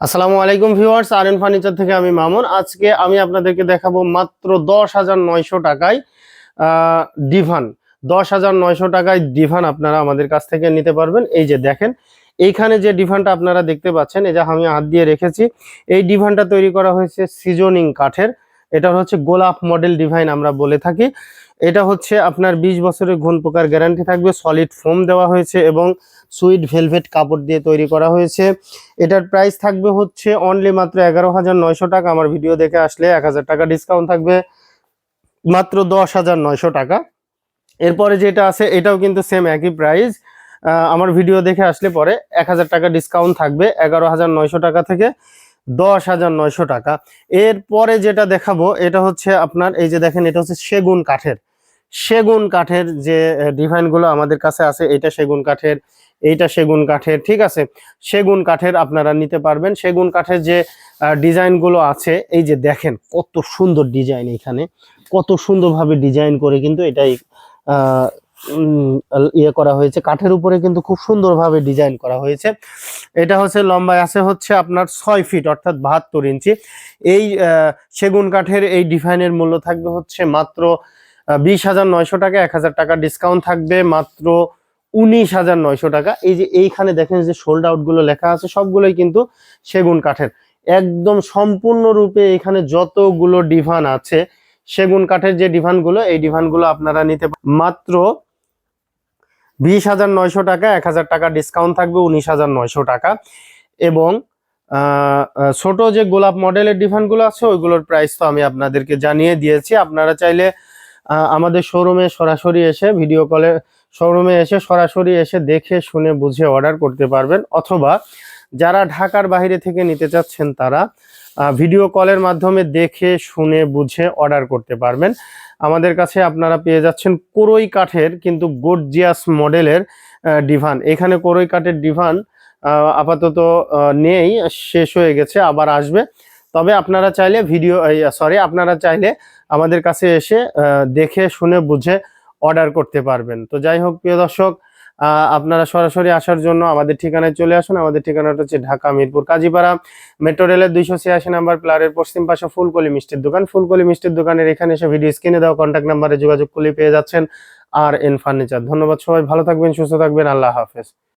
আসসালামু আলাইকুম ভিউয়ার্স আর N furniture থেকে আমি মামুন। আজকে আমি আপনাদেরকে দেখাবো মাত্র দশ হাজার নয়শো টাকায় ডিভান। দশ হাজার নয়শো টাকায় ডিভান আপনারা আমাদের কাছ থেকে নিতে পারবেন। এই যে দেখেন, এইখানে যে ডিভানটা আপনারা দেখতে পাচ্ছেন, এই যে আমি হাত দিয়ে রেখেছি, এই ডিভানটা তৈরি করা হয়েছে সিজনিং কাঠের। এটা হচ্ছে গোলাপ মডেল ডিভাইন আমরা বলে থাকি। এটা হচ্ছে আপনার বিশ বছরের ঘুণ পোকার গ্যারান্টি থাকবে সলিড ফোম দেওয়া হয়েছে এবং সুইট ভেলভেট কাপড় দিয়ে তৈরি করা হয়েছে। এটার প্রাইস থাকবে হচ্ছে অনলি মাত্র এগারো হাজার নয়শো টাকা। আমার ভিডিও দেখে আসলে এক হাজার টাকা ডিসকাউন্ট থাকবে। মাত্র দশ হাজার নয়শো টাকা। এরপরে যেটা আছে, এটাও কিন্তু সেম একই প্রাইস আমার ভিডিও দেখে আসলে পরে এক হাজার টাকা ডিসকাউন্ট থাকবে এগারো হাজার নয়শো টাকা থেকে। দশ হাজার নয়শো টাকা। এরপরে যেটা দেখাবো, এটা হচ্ছে আপনার, এই যে দেখেন, এটা হচ্ছে সেগুন কাঠের। সেগুন কাঠের যে ডিজাইনগুলো আমাদের কাছে আছে, এটা সেগুন কাঠের, এইটা সেগুন কাঠের, ঠিক আছে? সেগুন কাঠের আপনারা নিতে পারবেন। সেগুন কাঠের যে ডিজাইনগুলো আছে, এই যে দেখেন, কত সুন্দর ডিজাইন এখানে। কত সুন্দরভাবে ডিজাইন করে কিন্তু এটাই ইয়ে করা হয়েছে। কাঠের উপরে কিন্তু খুব সুন্দরভাবে ডিজাইন করা হয়েছে। এটা হচ্ছে লম্বায় আছে হচ্ছে আপনার ছয় ফিট, অর্থাৎ বাহাত্তর ইঞ্চি। এই সেগুন কাঠের এই ডিফাইনের মূল্য থাকবে হচ্ছে মাত্র বিশ হাজার নয়শো টাকা, এক হাজার টাকা ডিসকাউন্ট থাকবে মাত্র উনিশ হাজার নয়শো টাকা। এই যে এইখানে দেখেন যে সোল্ড আউটগুলো লেখা আছে, সবগুলোই কিন্তু সেগুন কাঠের। একদম সম্পূর্ণরূপে এখানে যতগুলো ডিভান আছে, সেগুন কাঠের যে ডিভানগুলো, এই ডিভানগুলো আপনারা নিতে মাত্র বিশ হাজার নয়শো টাকা, এক হাজার টাকা ডিসকাউন্ট থাকবে, উনিশ হাজার নয়শো টাকা। এবং ছোট যে গোলাপ মডেলের ডিফান্ডগুলো আছে, ওইগুলোর প্রাইস তো আমি আপনাদেরকে জানিয়ে দিয়েছি। আপনারা চাইলে আমাদের শোরুমে সরাসরি এসে ভিডিও কলে শোরুমে এসে, সরাসরি এসে দেখে, শুনে, বুঝে অর্ডার করতে পারবেন। অথবা যারা ঢাকার বাইরে থেকে নিতে চাচ্ছেন তারা ভিডিও কলের মাধ্যমে দেখে, শুনে, বুঝে অর্ডার করতে পারবেন। আমাদের কাছে আপনারা পেয়ে যাচ্ছেন কোরই কাঠের কিন্তু গর্জিয়াস মডেলের ডিভান। এখানে কোরই কাঠের ডিভান আপাতত নেই, শেষ হয়ে গেছে, আবার আসবে। তবে আপনারা চাইলে ভিডিও সরি আপনারা চাইলে আমাদের কাছে এসে দেখে, শুনে, বুঝে অর্ডার করতে পারবেন। তো যাই হোক, প্রিয় দর্শক আপনারা সরাসরি আসার জন্য আমাদের ঠিকানায় চলে আসুন। আমাদের ঠিকানাটা হচ্ছে ঢাকা মিরপুর কাজীপাড়া। মেট্রো রেলের দুইশো ছিয়াশি নাম্বার প্লারের পশ্চিম পাশে ফুলকলি মিষ্টির দোকান। ফুলকলি মিষ্টির দোকানের এখানে এসে ভিডিও স্ক্রিনে দেওয়া কন্ট্যাক্ট নাম্বারে যোগাযোগ করলে পেয়ে যাচ্ছেন আর এন ফার্নিচার ধন্যবাদ সবাই, ভালো থাকবেন, সুস্থ থাকবেন, আল্লাহ হাফেজ।